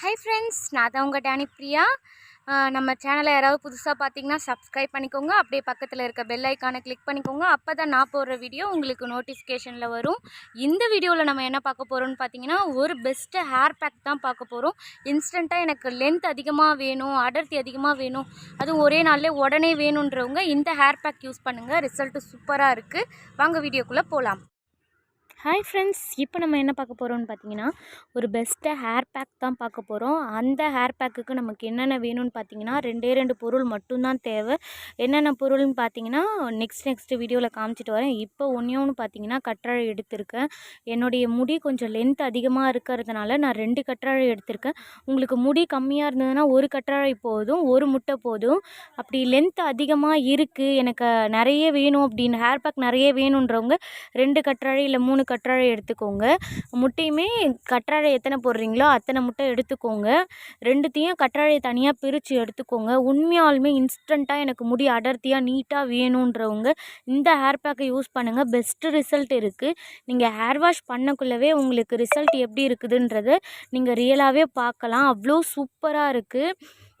Hi friends நான் தான் உங்கள் டேனி பிரியா. நம்ம சேனலை யாராவது புதுசாக பார்த்தீங்கன்னா சப்ஸ்கிரைப் பண்ணிக்கோங்க. அப்படியே பக்கத்தில் இருக்க பெல் ஐக்கானை கிளிக் பண்ணிக்கோங்க. அப்போ தான் நான் போடுற வீடியோ உங்களுக்கு நோட்டிஃபிகேஷனில் வரும். இந்த வீடியோவில் நம்ம என்ன பார்க்க போகிறோம்னு பார்த்தீங்கன்னா ஒரு பெஸ்ட்டு ஹேர் பேக் தான் பார்க்க போகிறோம் இன்ஸ்டண்ட்டாக எனக்கு லென்த் அதிகமாக வேணும் அடர்த்தி அதிகமாக வேணும் அதுவும் ஒரே நாளில் உடனே வேணுன்றவங்க இந்த ஹேர் பேக் யூஸ் பண்ணுங்கள் ரிசல்ட்டு சூப்பராக இருக்குது வாங்க வீடியோக்குள்ளே போகலாம் ஹாய் ஃப்ரெண்ட்ஸ் இப்போ நம்ம என்ன பார்க்க போகிறோம்னு பார்த்தீங்கன்னா ஒரு பெஸ்ட்டு ஹேர் பேக் தான் பார்க்க போகிறோம் அந்த ஹேர் பேக்குக்கு நமக்கு என்னென்ன வேணும்னு பார்த்தீங்கன்னா ரெண்டே ரெண்டு பொருள் மட்டும்தான் தேவை. என்னென்ன பொருள்னு பார்த்தீங்கன்னா நெக்ஸ்ட் நெக்ஸ்ட் வீடியோவில் காமிச்சிட்டு வரேன். இப்போ ஒன்றே ஒன்று பார்த்தீங்கன்னா கற்றாழை எடுத்திருக்கேன். என்னுடைய முடி கொஞ்சம் லென்த் அதிகமாக இருக்கிறதுனால நான் ரெண்டு கற்றாழை எடுத்திருக்கேன். உங்களுக்கு முடி கம்மியாக இருந்ததுன்னா ஒரு கற்றாழை போதும் ஒரு முட்டை போதும். அப்படி லென்த் அதிகமாக இருக்குது எனக்கு நிறைய வேணும் அப்படின்னு ஹேர் பேக் நிறைய வேணுன்றவங்க ரெண்டு கற்றாழை இல்லை மூணு கற்றாழை எடுத்துக்கோங்க. முட்டையுமே கற்றாழை எத்தனை போடுறீங்களோ அத்தனை முட்டை எடுத்துக்கோங்க. ரெண்டுத்தையும் கற்றாழையை தனியாக பிரித்து எடுத்துக்கோங்க. உண்மையாலுமே இன்ஸ்டண்ட்டாக எனக்கு முடி அடர்த்தியாக நீட்டாக வேணுன்றவங்க இந்த ஹேர் பேக்கை யூஸ் பண்ணுங்கள் பெஸ்ட்டு ரிசல்ட் இருக்குது நீங்கள் ஹேர் வாஷ் பண்ணக்குள்ளவே உங்களுக்கு ரிசல்ட் எப்படி இருக்குதுன்றதை நீங்கள் ரியலாகவே பார்க்கலாம். அவ்வளோ சூப்பராக இருக்குது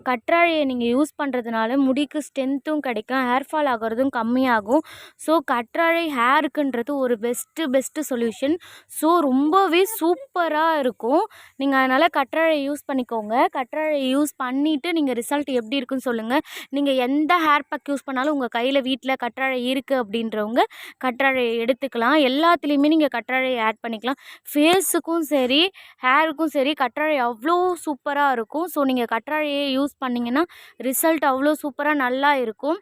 கற்றாழையை நீங்கள் யூஸ் பண்ணுறதுனால முடிக்கு ஸ்ட்ரென்த்தும் கிடைக்கும். ஹேர் ஃபால் ஆகிறதும் கம்மியாகும். ஸோ கற்றாழை ஹேருக்குன்றது ஒரு பெஸ்ட்டு பெஸ்ட்டு சொல்யூஷன் ஸோ ரொம்பவே சூப்பராக இருக்கும். நீங்கள் அதனால் கற்றாழை யூஸ் பண்ணிக்கோங்க. கற்றாழை யூஸ் பண்ணிவிட்டு நீங்கள் ரிசல்ட் எப்படி இருக்குன்னு சொல்லுங்கள் நீங்கள் எந்த ஹேர் பேக் யூஸ் பண்ணாலும் உங்கள் கையில் வீட்டில் கற்றாழை இருக்குது அப்படின்றவங்க கற்றாழையை எடுத்துக்கலாம். எல்லாத்துலேயுமே நீங்கள் கற்றாழையை ஆட் பண்ணிக்கலாம். ஃபேஸுக்கும் சரி ஹேருக்கும் சரி கற்றாழை அவ்வளோ சூப்பராக இருக்கும். ஸோ நீங்கள் கற்றாழையை யூஸ் பண்ணிங்கன்னா ரிசல்ட் அவ்வளோ சூப்பராக நல்லா இருக்கும்.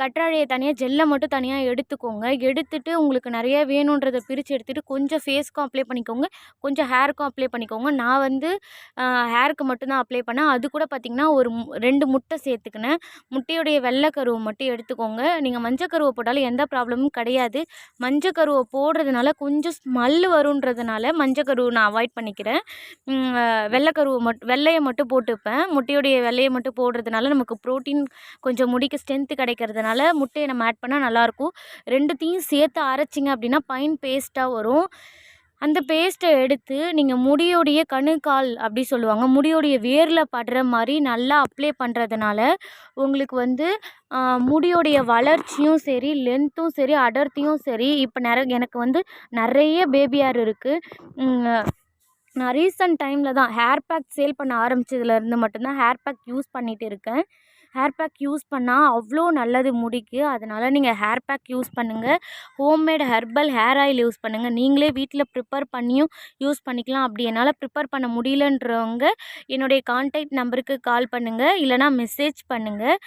கற்றாழையை தனியாக ஜெல்லை மட்டும் தனியாக எடுத்துக்கோங்க. எடுத்துகிட்டு உங்களுக்கு நிறைய வேணுன்றதை பிரித்து எடுத்துகிட்டு கொஞ்சம் ஃபேஸ்க்கும் அப்ளை பண்ணிக்கோங்க. கொஞ்சம் ஹேருக்கும் அப்ளை பண்ணிக்கோங்க. நான் வந்து ஹேருக்கு மட்டும்தான் அப்ளை பண்ணேன். அது கூட பார்த்திங்கன்னா ஒரு ரெண்டு முட்டை சேர்த்துக்கினேன். முட்டையுடைய வெள்ளைக்கருவை மட்டும் எடுத்துக்கோங்க. நீங்கள் மஞ்சக்கருவை போட்டாலும் எந்த ப்ராப்ளமும் கிடையாது. மஞ்சக்கருவை போடுறதுனால கொஞ்சம் ஸ்மெல் வருன்றதுனால மஞ்சக்கருவை நான் அவாய்ட் பண்ணிக்கிறேன். வெள்ளைக்கருவை மட்டும் வெள்ளையை மட்டும் போட்டுப்பேன். முட்டையுடைய வெள்ளையை முட்டையை மட்டும் போடுறதுனால நமக்கு ப்ரோட்டீன் கொஞ்சம் முடிக்கு ஸ்ட்ரென்த்து கிடைக்கிறதுனால முட்டையை நம்ம ஆட் பண்ணால் நல்லாயிருக்கும். ரெண்டுத்தையும் சேர்த்து அரைச்சிங்க அப்படின்னா பைன் பேஸ்ட்டாக வரும். அந்த பேஸ்ட்டை எடுத்து நீங்கள் முடியோடைய கணுக்கால் அப்படி சொல்லுவாங்க முடியோடைய வேரில் படுற மாதிரி நல்லா அப்ளை பண்ணுறதுனால உங்களுக்கு வந்து முடியோடைய வளர்ச்சியும் சரி லென்த்தும் சரி அடர்த்தியும் சரி இப்போ நிற எனக்கு வந்து நிறைய பேபி ஹேர் இருக்குது நான் ரீசன்ட் டைமில் தான் ஹேர் பேக் சேல் பண்ண ஆரம்பிச்சதுலேருந்து மட்டும்தான் ஹேர் பேக் யூஸ் பண்ணிகிட்டு இருக்கேன். ஹேர் பேக் யூஸ் பண்ணால் அவ்வளோ நல்லது முடிக்கு. அதனால் நீங்கள் ஹேர் பேக் யூஸ் பண்ணுங்கள் homemade herbal hair oil use பண்ணுங்கள் நீங்களே வீட்டில் ப்ரிப்பேர் பண்ணியும் யூஸ் பண்ணிக்கலாம். அப்படி என்னால் ப்ரிப்பேர் பண்ண முடியலன்றவங்க என்னுடைய கான்டாக்ட் நம்பருக்கு கால் பண்ணுங்கள் இல்லைனா மெசேஜ் பண்ணுங்கள்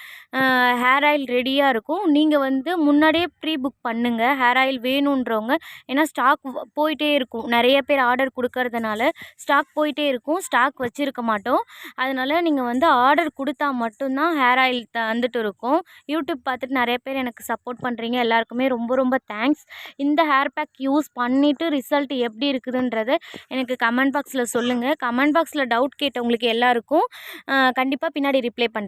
ஹேர் ஆயில் ரெடியாக இருக்கும். நீங்கள் வந்து முன்னாடியே ப்ரீ புக் பண்ணுங்கள் ஹேர் ஆயில் வேணுன்றவங்க ஏன்னா ஸ்டாக் போயிட்டே இருக்கும். நிறைய பேர் ஆர்டர் கொடுக்கறதுனால ஸ்டாக் போயிட்டே இருக்கும். ஸ்டாக் வச்சுருக்க மாட்டோம். அதனால் நீங்கள் வந்து ஆர்டர் கொடுத்தா மட்டும்தான் ஹேர் ஆயில் தந்துட்டு இருக்கும் யூடியூப் பார்த்துட்டு நிறைய பேர் எனக்கு சப்போர்ட் பண்ணுறீங்க எல்லாருக்குமே ரொம்ப ரொம்ப தேங்க்ஸ் இந்த ஹேர் பேக் யூஸ் பண்ணிவிட்டு ரிசல்ட் எப்படி இருக்குதுன்றதை எனக்கு கமெண்ட் பாக்ஸில் சொல்லுங்கள் கமெண்ட் பாக்ஸில் டவுட் கேட்டவங்களுக்கு எல்லாருக்கும் கண்டிப்பாக பின்னாடி ரிப்ளை பண்ணுறேன்